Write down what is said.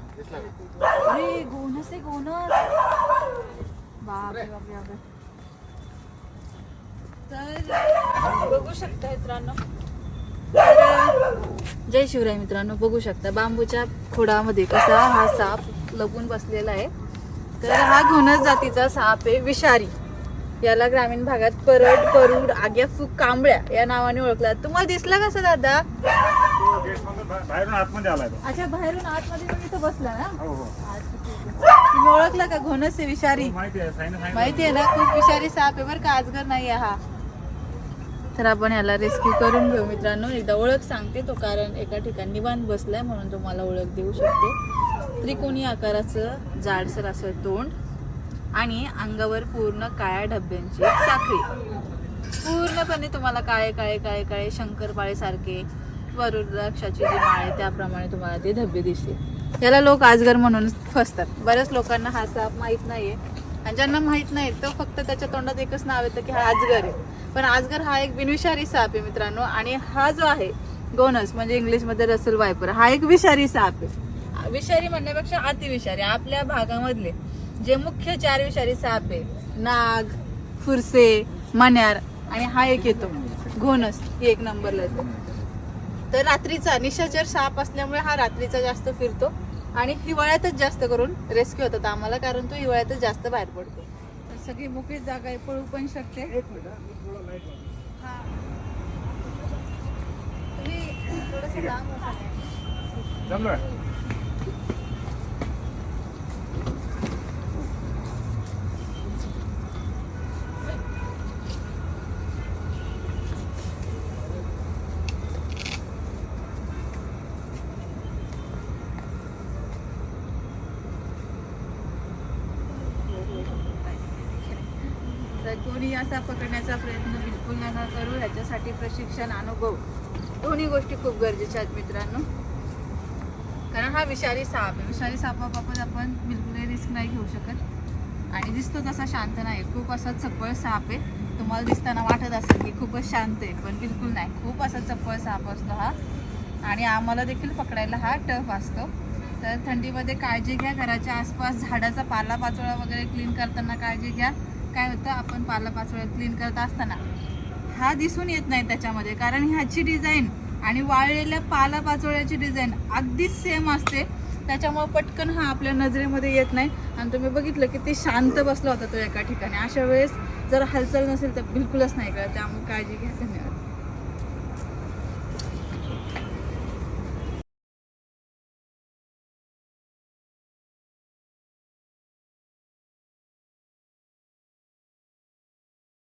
अरे गोनस आहे गोनस बापरे बापरे बापरे तर बघू शकता मित्रांनो तर, जय शिवराय मित्रांनो बघू शकता बांबूच्या खोडामध्ये कसा हा साप लपून बसलेला आहे. तर हा घोणस जातीचा साप आहे विषारी. याला ग्रामीण भागात परड परूड आग्या फूक कांबळ्या या नावाने ओळखला. तुम्हाला दिसला कसा दादा? बाहेरून आतमध्ये आलाय तो. अच्छा बाहेरून आतमध्ये पण इथं बसला ना? हो हो. तुम्ही ओळखला का घोणस आहे विषारी माहिती आहे ना खूप विषारी साप आहे बरं का आजगर नाही आहे हा. तर आपण याला रेस्क्यू करून घेऊ मित्रांनो. एकदा ओळख सांगते तो कारण एका ठिकाणी निवांत बसलाय म्हणून तुम्हाला ओळख देऊ शकते. त्रिकोणी आकाराचं जाडसर असं तोंड. आणि अंगावर पूर्ण काळ्या डब्यांची साखळी. पूर्णपणे तुम्हाला काळे काळे काळे काळे शंकरपाळे सारखे वरुद्राक्षाची जी माळ त्याप्रमाणे तुम्हाला ते धब्बे दिसतील. याला लोक आजगर म्हणून फसतात. बऱ्याच लोकांना हा साप माहीत नाहीये. आणि ज्यांना माहीत नाही तो फक्त त्याच्या तोंडात एकच नाव येतं की हा आजगर आहे. पण आजगर हा एक बिनविषारी साप आहे मित्रांनो. आणि हा जो आहे गोनस म्हणजे इंग्लिशमध्ये रसल वायपर हा एक विषारी साप आहे. विषारी म्हणण्यापेक्षा अतिविषारी आपल्या भागामधले. जे मुख्य चार विषारी साप आहे नाग फुरसे मण्यार आणि हा एक येतो. घोणस ही एक नंबरला येतो. तर रात्रीचा निशाचर साप असल्यामुळे हा रात्रीचा जास्त फिरतो आणि हिवाळ्यातच जास्त करून रेस्क्यू होतात आम्हाला कारण तो हिवाळ्यातच जास्त बाहेर पडतो. तर सगळी मोकळी जागा आहे पळू पण शकते. हा. तुम्ही कोणी असा पकडण्याचा प्रयत्न बिलकुल नका करू ह्याच्यासाठी प्रशिक्षण अनुभव दोन्ही गोष्टी खूप गरजेच्या आहेत मित्रांनो. कारण हा विषारी साप आहे. विषारी सापाबाबत आपण बिलकुलही रिस्क नाही घेऊ शकत. आणि दिसतो तसा शांत नाही खूप असा चपळ साप आहे. तुम्हाला दिसताना वाटत असेल की खूपच शांत आहे पण बिलकुल नाही. खूप असा चपळ साप असतो हा. आणि आम्हाला देखील पकडायला हा टफ असतो. तर थंडीमध्ये काळजी घ्या. घराच्या आसपास झाडाचा पालापाचोळा वगैरे क्लीन करताना काळजी घ्या. काय होतं आपण पालापाचोळ्या क्लीन करत असताना. हा दिसून येत नाही त्याच्यामध्ये कारण ह्याची डिझाईन आणि वाळलेल्या पालापाचोळ्याची डिझाईन अगदीच सेम असते. त्याच्यामुळं पटकन हा आपल्या नजरेमध्ये येत नाही. आणि तुम्ही बघितलं की ते शांत बसला होता तो एका ठिकाणी. अशा वेळेस जर हालचाल नसेल तर बिलकुलच नाही कळत. त्यामुळे काळजी घ्या. धन्यवाद.